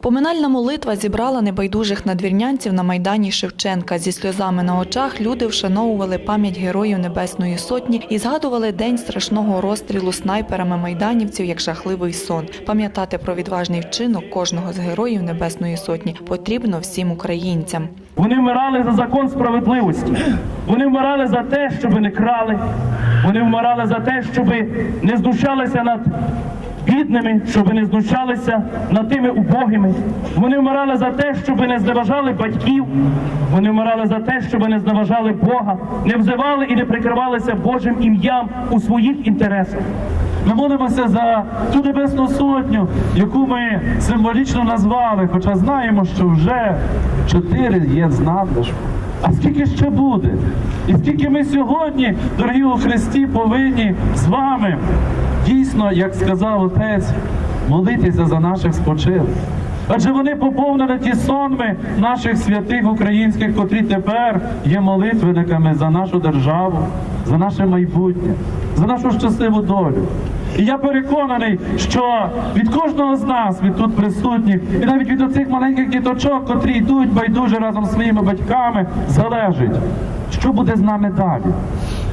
Поминальна молитва зібрала небайдужих надвірнянців на майдані Шевченка. Зі сльозами на очах люди вшановували пам'ять героїв Небесної Сотні і згадували день страшного розстрілу снайперами майданівців як жахливий сон. Пам'ятати про відважний вчинок кожного з героїв Небесної Сотні потрібно всім українцям. Вони вмирали за закон справедливості. Вони вмирали за те, щоб не крали. Вони вмирали за те, щоб не знущалися над бідними, щоб не знущалися над тими убогими. Вони вмирали за те, щоб не зневажали батьків. Вони вмирали за те, щоб не зневажали Бога, не взивали і не прикривалися Божим ім'ям у своїх інтересах. Ми молимося за ту небесну сотню, яку ми символічно назвали, хоча знаємо, що вже чотири є з. А скільки ще буде? І скільки ми сьогодні, дорогі у Христі, повинні з вами дійсно, як сказав отець, молитися за наших спочилих. Адже вони поповнили ті сонми наших святих українських, котрі тепер є молитвенниками за нашу державу, за наше майбутнє, за нашу щасливу долю. І я переконаний, що від кожного з нас, від тут присутніх, і навіть від оцих маленьких діточок, котрі йдуть байдуже разом з своїми батьками, залежить, що буде з нами далі.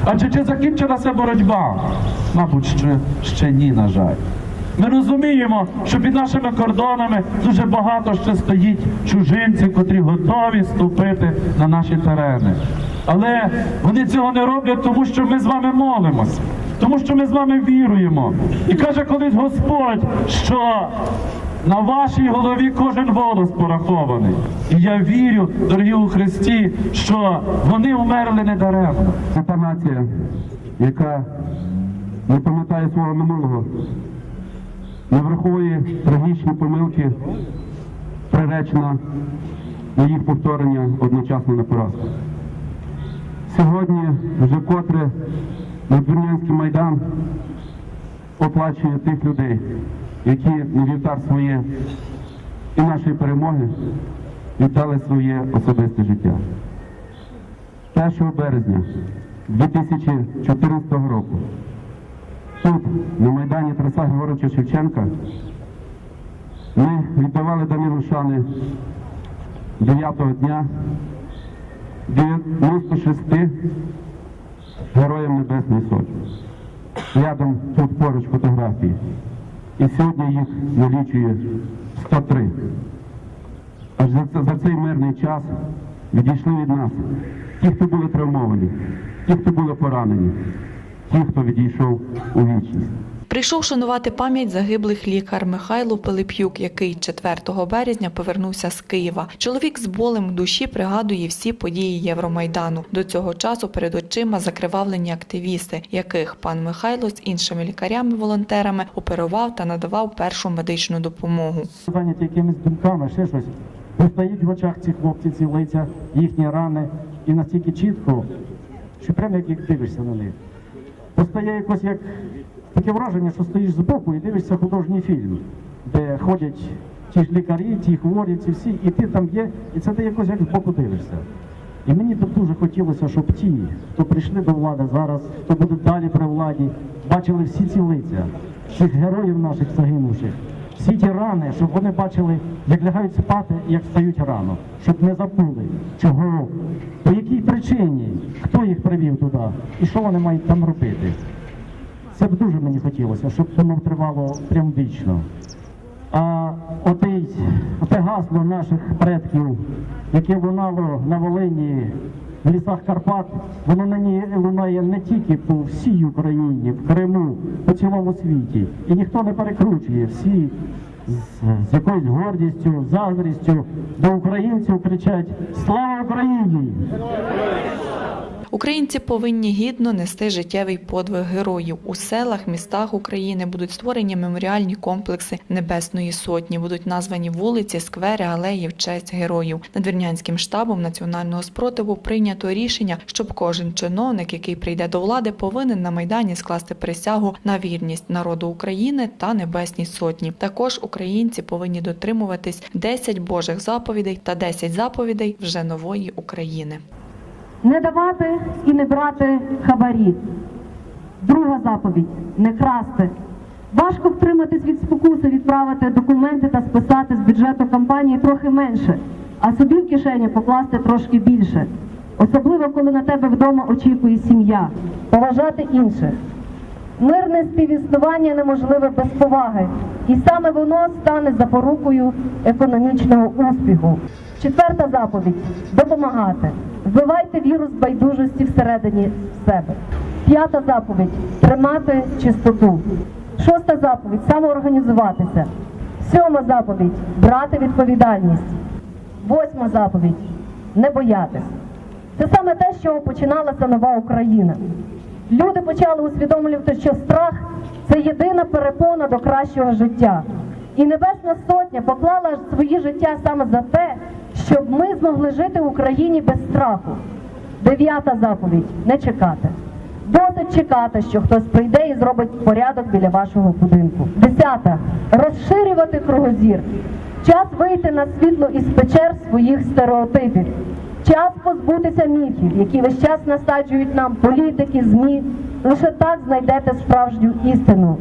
Адже чи закінчилася боротьба? Мабуть, ще, ще ні, на жаль. Ми розуміємо, що під нашими кордонами дуже багато ще стоїть чужинців, котрі готові ступити на наші терени. Але вони цього не роблять, тому що ми з вами молимось, тому що ми з вами віруємо. І каже колись Господь, що на вашій голові кожен голос порахований. І я вірю, дорогі у Христі, що вони вмерли недаремно. Це та нація, яка не пам'ятає свого минулого, не враховує трагічні помилки, приречена на їх повторення одночасно на поразку. Сьогодні вже котре Надвірнянський майдан оплачує тих людей, які на вівтар своє і нашої перемоги віддали своє особисте життя. 1 березня 2014 року тут, на Майдані Тараса Григоровича Шевченка, ми віддавали Данилу Шани 9-го дня 96 героям Небесної Сотні. Рядом тут поруч фотографії. І сьогодні їх налічує 103. Аж за, за цей мирний час відійшли від нас ті, хто були травмовані, ті, хто були поранені, ті, хто відійшов у вічність. Прийшов шанувати пам'ять загиблих лікар Михайло Пилип'юк, який 4 березня повернувся з Києва. Чоловік з болем душі пригадує всі події Євромайдану. До цього часу перед очима закривавлені активісти, яких пан Михайло з іншими лікарями-волонтерами оперував та надавав першу медичну допомогу. зайняті якимись думками, ще щось. Постають в очах ці хлопці, ці лиця, їхні рани, і настільки чітко, що прямо як дивишся на них. Постає якось як таке враження, що стоїш збоку і дивишся художній фільм, де ходять ті ж лікарі, ті хворі, ці всі, і ти там є, і це ти якось як збоку дивишся. І мені б дуже хотілося, щоб ті, хто прийшли до влади зараз, хто буде далі при владі, бачили всі ці лиця, всіх героїв наших загинувших, всі ті рани, щоб вони бачили, як лягають спати, як встають рано, щоб не забули, чого, по якій причині, хто їх привів туди і що вони мають там робити. Це б дуже мені хотілося, щоб воно тривало прям вічно. А отей, оте гасло наших предків, яке лунало на Волині, в лісах Карпат, воно нині лунає не тільки по всій Україні, в Криму, по цілому світі. І ніхто не перекручує. Всі з якоюсь гордістю, заздрістю до українців кричать Слава Україні! Українці повинні гідно нести життєвий подвиг героїв. У селах, містах України будуть створені меморіальні комплекси Небесної Сотні, будуть названі вулиці, сквери, алеї в честь героїв. Надвірнянським штабом національного спротиву прийнято рішення, щоб кожен чиновник, який прийде до влади, повинен на майдані скласти присягу на вірність народу України та Небесній Сотні. Також українці повинні дотримуватись 10 Божих заповідей та 10 заповідей вже нової України. Не давати і не брати хабарі. Друга заповідь не красти. Важко втриматись від спокуси, відправити документи та списати з бюджету кампанії трохи менше, а собі в кишені покласти трошки більше. Особливо, коли на тебе вдома очікує сім'я, поважати інших. Мирне співіснування неможливе без поваги, і саме воно стане запорукою економічного успіху. Четверта заповідь допомагати. Вбивайте вірус байдужості всередині себе. П'ята заповідь тримати чистоту. Шоста заповідь самоорганізуватися. Сьома заповідь брати відповідальність. Восьма заповідь не боятись. Це саме те, з чого починалася нова Україна. Люди почали усвідомлювати, що страх це єдина перепона до кращого життя. І Небесна Сотня поклала своє життя саме за те, щоб ми змогли жити в Україні без страху. Дев'ята заповідь не чекати. Досить чекати, що хтось прийде і зробить порядок біля вашого будинку. Десята розширювати кругозір. Час вийти на світло із печер своїх стереотипів. Час позбутися міфів, які весь час насаджують нам політики, ЗМІ. Лише так знайдете справжню істину.